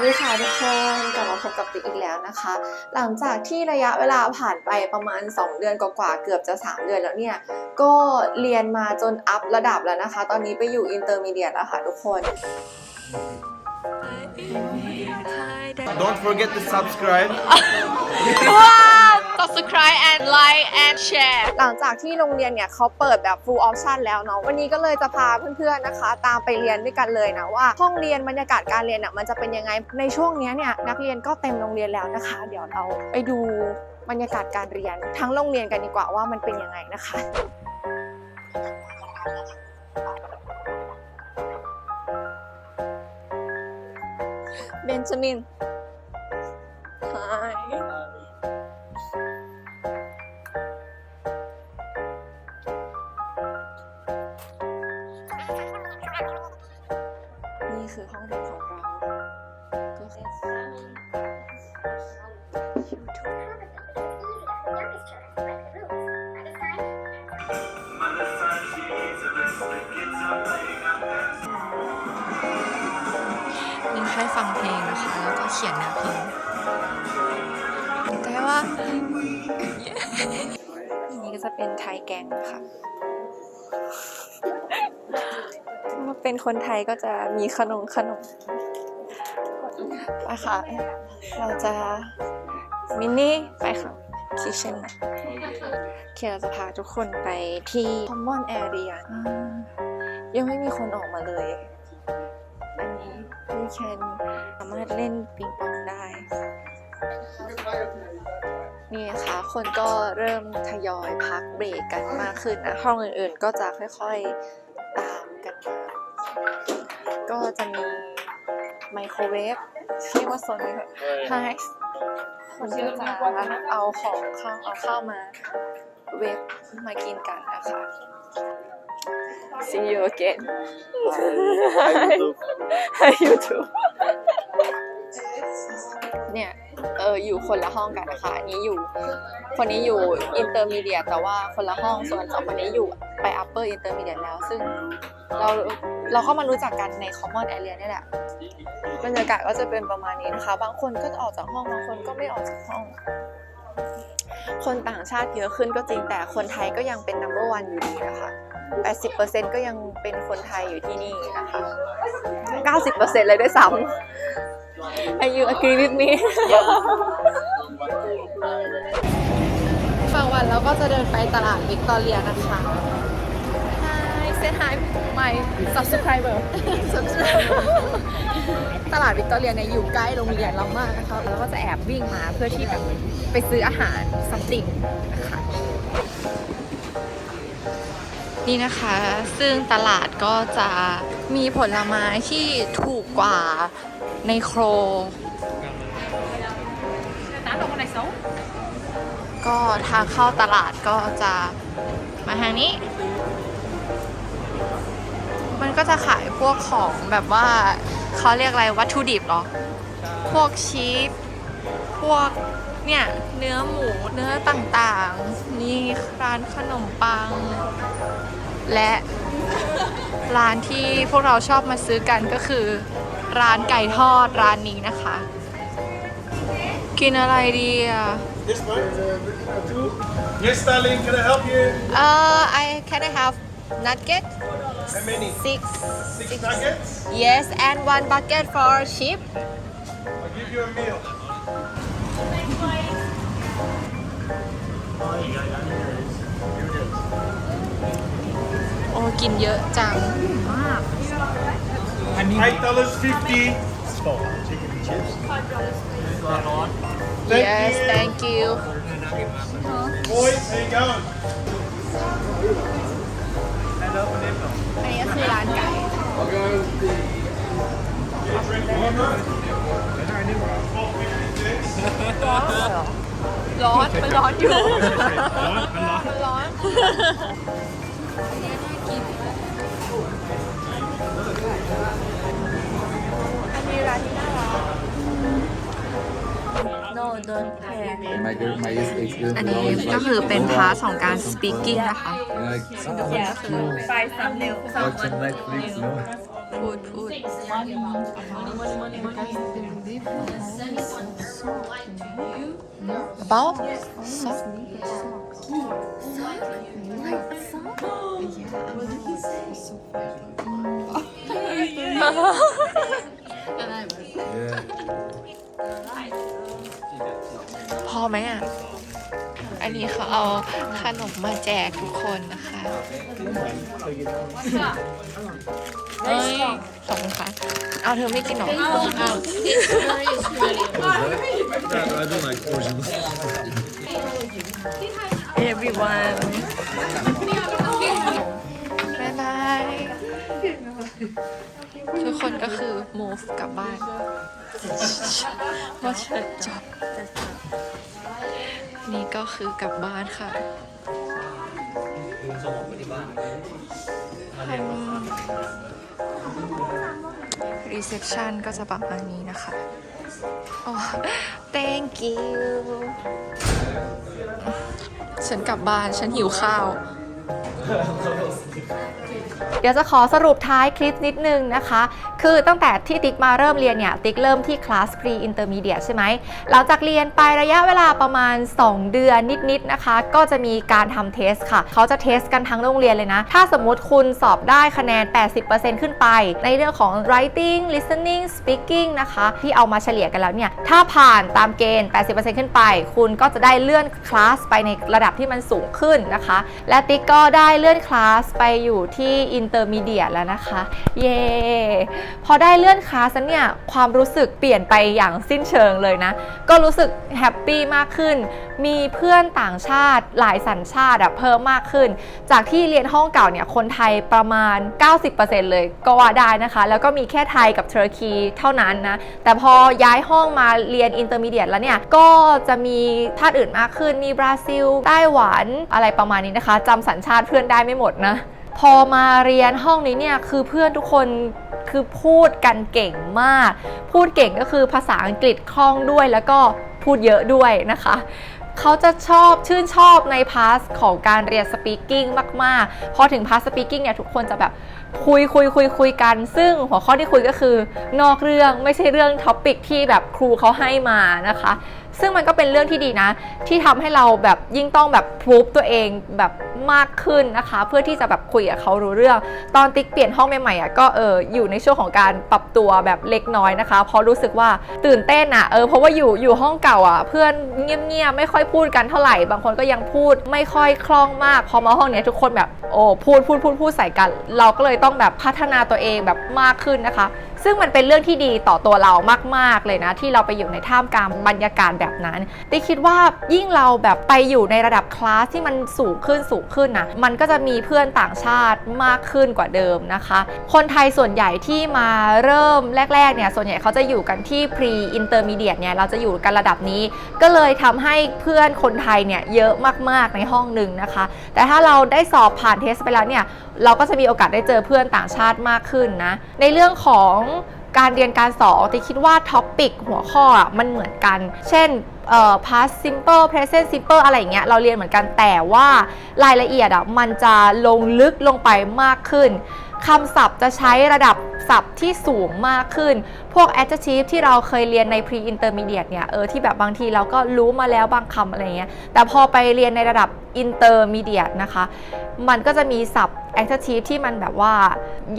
วัสดีค่ะทุกคนกลับมาพบกับติ๊กอีกแล้วนะคะ หลังจากที่ระยะเวลาผ่านไปประมาณ 2 เดือนกว่าๆเกือบจะ 3 เดือนแล้วเนี่ย ก็เรียนมาจนอัพระดับแล้วนะคะ ตอนนี้ไปอยู่อินเตอร์มีเดียแล้วค่ะทุกคน Don't forget to subscribe. Subscribe and like and share หลังจากที่โรงเรียนเนี่ยเขาเปิดแบบ full option แล้วเนาะวันนี้ก็เลยจะพาเพื่อนๆนะคะ ตามไปเรียนด้วยกันเลยนะว่าห้องเรียนบรรยากาศการเรียนอะมันจะเป็นยังไงในช่วงเนี้ยเนี่ยนักเรียนก็เต็มโรงเรียนแล้วนะคะ เดี๋ยวเราไปดูบรรยากาศการเรียนทั้งโรงเรียนกันดีกว่าว่ามันเป็นยังไงนะคะเคือห้องเรียนของเรา ก็คือนี่ให้ฟังเพลงนะคะ แล้วก็เขียนเนื้อเพลงแต่ว่าอันนี้ก็จะเป็นไทยแกงค่ะถ้า เป็นคนไทยก็จะมีขนมขนมไปค่ะ เราจะมินนี่ไปค่ะคิเชนนเคียเราจะพาทุกคนไปที่ common area อ่ายังไม่มีคนออกมาเลย อันนี้วีแคนสามารถเล่นปิงปองได้ นี่นะคะคนก็เริ่มทยอยพักเบรกกันมากขึ้นนะห้องอื่นๆก็จะค่อยๆ จะมีไมโครเวฟชื่อว่าโซนนี้ไฮคนก็จะเอาของข้าวเอาข้าวมาเวฟมากินกันนะคะ See you again Hi YouTube เนี่ยเอออยู่คนละห้องกันนะคะ อันนี้อยู่ คนนี้อยู่อินเตอร์มีเดียแต่ว่าคนละห้องส่วนสองคนนี้อยู่ไป upper intermediate แล้ว ซึ่งเราเราเข้ามารู้จักกันใน common area นี่แหละบรรยากาศก็จะเป็นประมาณนี้นะคะ บางคนก็ออกจากห้อง บางคนก็ไม่ออกจากห้อง คนต่างชาติเยอะขึ้นก็จริงแต่คนไทยก็ยังเป็น number one อยู่ดีนะคะ 80%ก็ยังเป็นคนไทยอยู่ที่นี่นะคะ 90%เลยด้วยซ้ำ And you agree with me ฝั่งวันเราก็จะเดินไปตลาดวิกตอเรียนะคะ Hi say hi my subscriber subscriber ตลาดวิกตอเรียเนี่ยอยู่ใกล้โรงเรียนเรามากนะคะ แล้วก็จะแอบวิ่งมาเพื่อที่แบบไปซื้ออาหาร something นะคะนี่นะคะ ซึ่งตลาดก็จะมีผลไม้ที่ถูกกว่าในโคร ก็ทางเข้าตลาดก็จะมาทางนี้ มันก็จะขายพวกของแบบว่าเขาเรียกอะไรวัตถุดิบเหรอ พวกชีสพวกเนี่ยเนื้อหมูเนื้อต่างๆ นี่ร้านขนมปัง และร้านที่พวกเราชอบมาซื้อกันก็คือ ร้านไก่ทอดร้านนี้นะคะ กินอะไรดีอะ This one. Yes, darling. Can I help you? เอ่อ I can I have nugget How many? six Six nuggets. yes and one bucket for sheep I'll give you a meal. โอ้กินเยอะจัง Eight dollars fifty. Chicken and chips. Thank yes you. thank you Boys, how you going? อันนี้ก็คือร้านไก่ ร้อนมันร้อนอยู่ มันร้อนอันนี้น่านอันนี้ร้าน no don't pay My girl, my ex ex อันนี้ก็คือเป็นพาร์ทของการ speaking นะคะ Like, ah, cool. Watching Netflix, no? พูดพูด about sock Yeah. พอ ไหมอะ อันนี้เขาเอาขนมมาแจกทุกคนนะคะเฮ้ยขอบคุณค่ะ เอาเธอไม่กินหรอ Yeah, I don't like poison. everyone ทุกคนก็คือ move กลับบ้าน ว่าฉันจบนี่ก็คือกลับบ้านค่ะรีเซพชันก็จะประมาณนี้นะคะอ๋อ thank you ฉันกลับบ้าน ฉันหิวข้าว เดี๋ยวจะขอสรุปท้ายคลิปนิดนึงนะคะ คือตั้งแต่ที่ติ๊กมาเริ่มเรียนเนี่ย ติ๊กเริ่มที่คลาส pre intermediate ใช่ไหม หลังจากเรียนไประยะเวลาประมาณ 2 เดือนนิดๆนะคะ ก็จะมีการทำเทสค่ะ เขาจะเทสกันทั้งโรงเรียนเลยนะ ถ้าสมมติคุณสอบได้คะแนน 80%ขึ้นไป ในเรื่องของ writing listening speaking นะคะ ที่เอามาเฉลี่ยกันแล้วเนี่ย ถ้าผ่านตามเกณฑ์ 80%ขึ้นไป คุณก็จะได้เลื่อนคลาสไปในระดับที่มันสูงขึ้นนะคะ และติ๊กก็ได้เลื่อนคลาสไปอยู่ที่ intermediate แล้วนะคะ เย้พอได้เลื่อนคลาสเนี่ยความรู้สึกเปลี่ยนไปอย่างสิ้นเชิงเลยนะ ก็รู้สึกแฮปปี้มากขึ้น มีเพื่อนต่างชาติหลายสัญชาติอะเพิ่มมากขึ้น จากที่เรียนห้องเก่าเนี่ยคนไทยประมาณ 90%เลยก็ว่าได้นะคะ แล้วก็มีแค่ไทยกับเทอร์คีเท่านั้นนะ แต่พอย้ายห้องมาเรียนอินเตอร์มีเดียแล้วเนี่ย ก็จะมีชาติอื่นมากขึ้น มีบราซิล ไต้หวัน อะไรประมาณนี้นะคะจำสัญชาติเพื่อนได้ไม่หมดนะ พอมาเรียนห้องนี้เนี่ยคือเพื่อนทุกคนคือพูดกันเก่งมาก พูดเก่งก็คือภาษาอังกฤษคล่องด้วยแล้วก็พูดเยอะด้วยนะคะเขาจะชอบชื่นชอบในพาร์ทของการเรียนสปีกิ้งมาก ๆ พอถึงพาร์ทสปีกิ้งเนี่ยทุกคนจะแบบคุยคุยคุยคุยกัน ซึ่งหัวข้อที่คุยก็คือนอกเรื่องไม่ใช่เรื่องท็อปิกที่แบบครูเขาให้มานะคะ ซึ่งมันก็เป็นเรื่องที่ดีนะ ที่ทำให้เราแบบยิ่งต้องแบบพูฟตัวเองแบบมากขึ้นนะคะ เพื่อที่จะแบบคุยกับเขารู้เรื่อง ตอนติ๊กเปลี่ยนห้องใหม่ๆอะก็เอออยู่ในช่วงของการปรับตัวแบบเล็กน้อยนะคะเพราะรู้สึกว่าตื่นเต้นอะเออเพราะว่าอยู่อยู่ห้องเก่าอะ เพื่อนเงียบๆไม่ค่อยพูดกันเท่าไหร่ บางคนก็ยังพูดไม่ค่อยคล่องมาก พอมาห้องเนี้ยทุกคนแบบโอ้พูดพูดพูดพูดใส่กัน เราก็เลยต้องแบบพัฒนาตัวเองแบบมากขึ้นนะคะซึ่งมันเป็นเรื่องที่ดีต่อตัวเรามาก ๆ เลยนะ ที่เราไปอยู่ในท่ามกลางบรรยากาศแบบนั้นติ๊กคิดว่ายิ่งเราแบบไปอยู่ในระดับคลาสที่มันสูงขึ้นสูงขึ้นนะมันก็จะมีเพื่อนต่างชาติมากขึ้นกว่าเดิมนะคะ คนไทยส่วนใหญ่ที่มาเริ่มแรกๆเนี่ยส่วนใหญ่เขาจะอยู่กันที่ pre intermediate เนี่ยเราจะอยู่กันระดับนี้ ก็เลยทำให้เพื่อนคนไทยเนี่ยเยอะมากๆในห้องหนึ่งนะคะ แต่ถ้าเราได้สอบผ่านเทสไปแล้วเนี่ยเราก็จะมีโอกาสได้เจอเพื่อนต่างชาติมากขึ้นนะในเรื่องของการเรียนการสอนติคิดว่าท็อปิกหัวข้อมันเหมือนกัน เช่นเอ่อ past simple present simple อะไรอย่างเงี้ยเราเรียนเหมือนกันแต่ว่ารายละเอียดอะมันจะลงลึกลงไปมากขึ้นคำศัพท์จะใช้ระดับศัพท์ที่สูงมากขึ้น พวก adjective ที่เราเคยเรียนใน pre intermediate เนี่ย เออ ที่แบบบางทีเราก็รู้มาแล้วบางคำอะไรเงี้ย แต่พอไปเรียนในระดับ intermediate นะคะ มันก็จะมีศัพท์ adjective ที่มันแบบว่า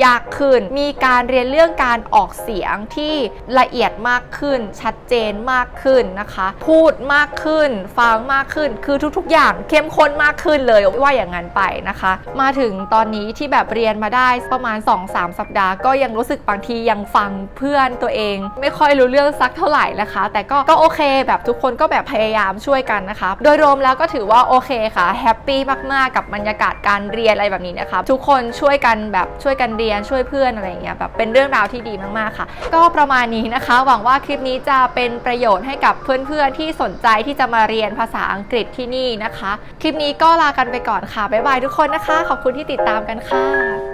ยากขึ้น มีการเรียนเรื่องการออกเสียงที่ละเอียดมากขึ้น ชัดเจนมากขึ้นนะคะ พูดมากขึ้น ฟังมากขึ้น คือทุกๆ อย่างเข้มข้นมากขึ้นเลยว่าอย่างนั้นไปนะคะ มาถึงตอนนี้ที่แบบเรียนมาได้ประมาณ 2-3 สัปดาห์ ก็ยังรู้สึกบางทียังฟังเพื่อนตัวเอง ไม่ค่อยรู้เรื่องสักเท่าไหร่นะคะ แต่ก็ก็โอเคแบบทุกคนก็แบบพยายามช่วยกันนะคะ โดยรวมแล้วก็ถือว่าโอเคค่ะแฮปปี้มากๆกับบรรยากาศการเรียนอะไรแบบนี้นะคะทุกคนช่วยกันแบบช่วยกันเรียนช่วยเพื่อนอะไรอย่างเงี้ยแบบเป็นเรื่องราวที่ดีมากๆค่ะ ก็ประมาณนี้นะคะ หวังว่าคลิปนี้จะเป็นประโยชน์ให้กับเพื่อนๆที่สนใจที่จะมาเรียนภาษาอังกฤษที่นี่นะคะ คลิปนี้ก็ลากันไปก่อนค่ะบ๊ายบายทุกคนนะคะ ขอบคุณที่ติดตามกันค่ะ